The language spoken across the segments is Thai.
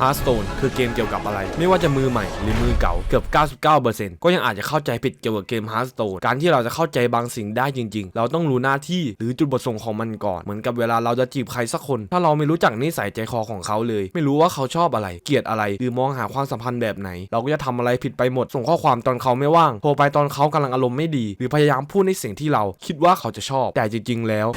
Hearthstone คือเกมเกี่ยวกับอะไร ไม่ว่าจะมือใหม่หรือมือเก่าเกือบ 99%ก็ยังอาจจะเข้าใจผิดเกี่ยวกับเกม Hearthstone การที่เราจะเข้าใจบางสิ่งได้จริง ๆ เราต้องรู้หน้าที่หรือจุดประสงค์ของมันก่อน เหมือนกับเวลาเราจะจีบใครสักคน ถ้าเราไม่รู้จักนิสัยใจคอของเขาเลย ไม่รู้ว่าเขาชอบอะไร เกลียดอะไร หรือมองหาความสัมพันธ์แบบไหน เราก็จะทำอะไรผิดไปหมด ส่งข้อความตอนเขาไม่ว่าง โทรไปตอนเขากำลังอารมณ์ไม่ดี หรือพยายามพูดในสิ่งที่เรา คิดว่าเขาจะชอบ แต่จริง ๆ แล้ว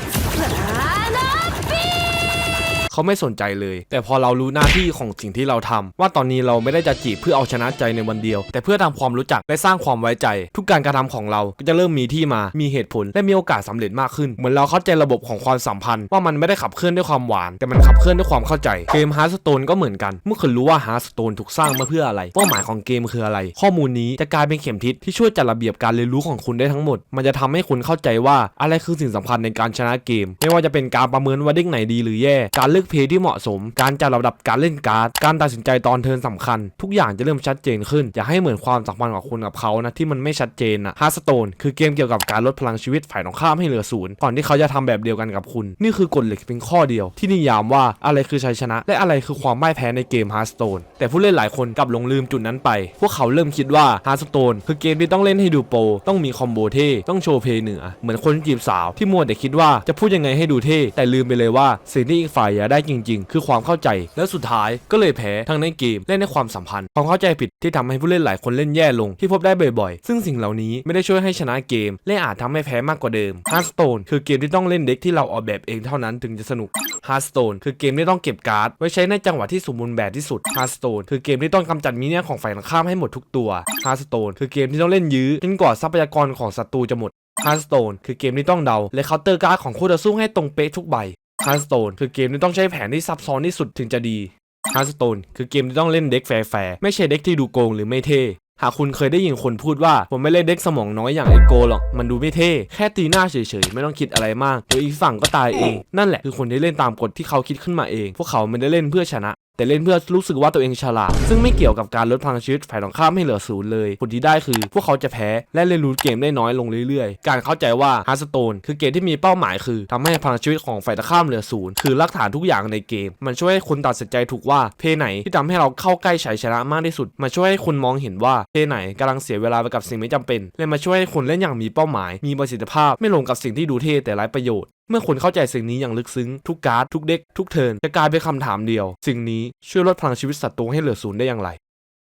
เขาไม่สนใจเลย แต่พอเรารู้หน้าที่ของสิ่งที่เราทำว่าตอนนี้เราไม่ได้จะจีบเพื่อเอาชนะใจในวันเดียว แต่เพื่อทำความรู้จักและสร้างความไว้ใจ ทุกการกระทำของเราก็จะเริ่มมีที่มา มีเหตุผลและมีโอกาสสำเร็จมากขึ้น เหมือนเราเข้าใจระบบของความสัมพันธ์ ว่ามันไม่ได้ขับเคลื่อนด้วยความหวาน แต่มันขับเคลื่อนด้วยความเข้าใจ เกม Hearthstone ก็เหมือนกัน เมื่อคุณรู้ว่า Hearthstone ถูกสร้างมาเพื่ออะไรเป้าหมายของเกมคืออะไร ข้อมูลนี้จะกลายเป็นเข็มทิศที่ช่วยจัดระเบียบการเรียนรู้ของคุณได้ทั้งหมด มันจะทำให้คุณเข้าใจว่าอะไรคือสิ่งสำคัญในการชนะเกม ไม่ว่าจะเป็นการประเมินว่าเด็กไหนดีหรือแย่การเลือกเพย์ที่เหมาะสม การจัดลำดับการเล่นการ์ด การตัดสินใจตอนเทิร์นสำคัญ ทุกอย่างจะเริ่มชัดเจนขึ้น อย่าให้เหมือนความสัมพันธ์ของคุณกับเขานะที่มันไม่ชัดเจนนะฮาร์สโตนคือเกมเกี่ยวกับการลดพลังชีวิตฝ่ายตรงข้ามให้เหลือศูนย์ก่อนที่เขาจะทำแบบเดียวกันกับคุณ นี่คือกฎเหล็กเพียงข้อเดียว ที่นิยามว่าอะไรคือชัยชนะ และอะไรคือความพ่แพ้ในเกมฮาร์สโตนแต่ผู้เล่นหลายคนกลับหลงลืมจุดนั้นไป พวกเขาเริ่มคิดว่าฮาร์สโตนคือเกมที่ต้องเล่นให้ดูโปรต้องมีคอมโบเท่ต้องโชว์เพย์เหนือเหมือนคนจีบสาวที่มัวแต่คิดว่าจะพูดยังไงให้ดูเท่แต่ลืมไปเลยว่าสิ่งที่อีกฝ่ายอยากได้จริง ๆ คือความเข้าใจ และสุดท้ายก็เลยแพ้ทั้งในเกมและในความสัมพันธ์ ความเข้าใจผิดที่ทำให้ผู้เล่นหลายคนเล่นแย่ลงที่พบได้บ่อยๆ ซึ่งสิ่งเหล่านี้ไม่ได้ช่วยให้ชนะเกม และอาจทำให้แพ้มากกว่าเดิม Hearthstone คือเกมที่ต้องเล่นเด็กที่เราออกแบบเองเท่านั้นถึงจะสนุก Hearthstone คือเกมที่ต้องเก็บการ์ดไว้ใช้ในจังหวะที่สมบูรณ์แบบที่สุด Hearthstone คือเกมที่ต้องกำจัดมินิของฝ่ายตรงข้ามให้หมดทุกตัว Hearthstone คือเกมที่ต้องเล่นยื้อจนกว่าทรัพยากรของศัตรูจะหมด Hearthstone คือเกมที่ต้องเดา และเคาน์เตอร์การ์ดของคู่ต่อสู้ให้ตรงเป๊ะทุกใบ ฮาร์สโตนคือเกมที่ต้องใช้แผนที่ซับซ้อนที่สุดถึงจะดีฮาร์สโตนคือเกมที่ต้องเล่นเด็กแฟร์ไม่ใช่เด็กที่ดูโกงหรือไม่เท่หากคุณเคยได้ยินคนพูดว่า ผมไม่เล่นเด็กสมองน้อยอย่างไอโกหรอก มันดูไม่เท่ แค่ตีหน้าเฉยๆ ไม่ต้องคิดอะไรมากเดี๋ยวอีกฝั่งก็ตายเอง นั่นแหละคือคนที่เล่นตามกฎที่เขาคิดขึ้นมาเอง พวกเขาไม่ได้เล่นเพื่อชนะแต่เล่นเพื่อรู้สึกว่าตัวเองฉลาด ซึ่งไม่เกี่ยวกับการลดพลังชีวิตฝ่ายตรงข้ามให้เหลือศูนย์เลย ผลที่ได้คือ พวกเขาจะแพ้และเรียนรู้เกมได้น้อยลงเรื่อยๆ การเข้าใจว่า Hearthstone คือเกมที่มีเป้าหมายคือทำให้พลังชีวิตของฝ่ายตรงข้ามเหลือศูนย์คือรากฐานทุกอย่างในเกม มันช่วยให้คุณตัดสินใจถูกว่าเพย์ไหนที่ทำให้เราเข้าใกล้ชัยชนะมากที่สุด มาช่วยให้คุณมองเห็นว่าเพย์ไหนกำลังเสียเวลาไปกับสิ่งไม่จำเป็น และมาช่วยให้คุณเล่นอย่างมีเป้าหมาย มีประสิทธิภาพไม่ลงกับสิ่งที่ดูเท่แต่ไร้ประโยชน์ เมื่อคุณเข้าใจสิ่งนี้อย่างลึกซึ้ง ทุกการ์ดทุกเด็กทุกเทิร์นจะกลายเป็นคำถามเดียว สิ่งนี้ช่วยลดพลังชีวิตศัตรูให้เหลือศูนย์ได้อย่างไร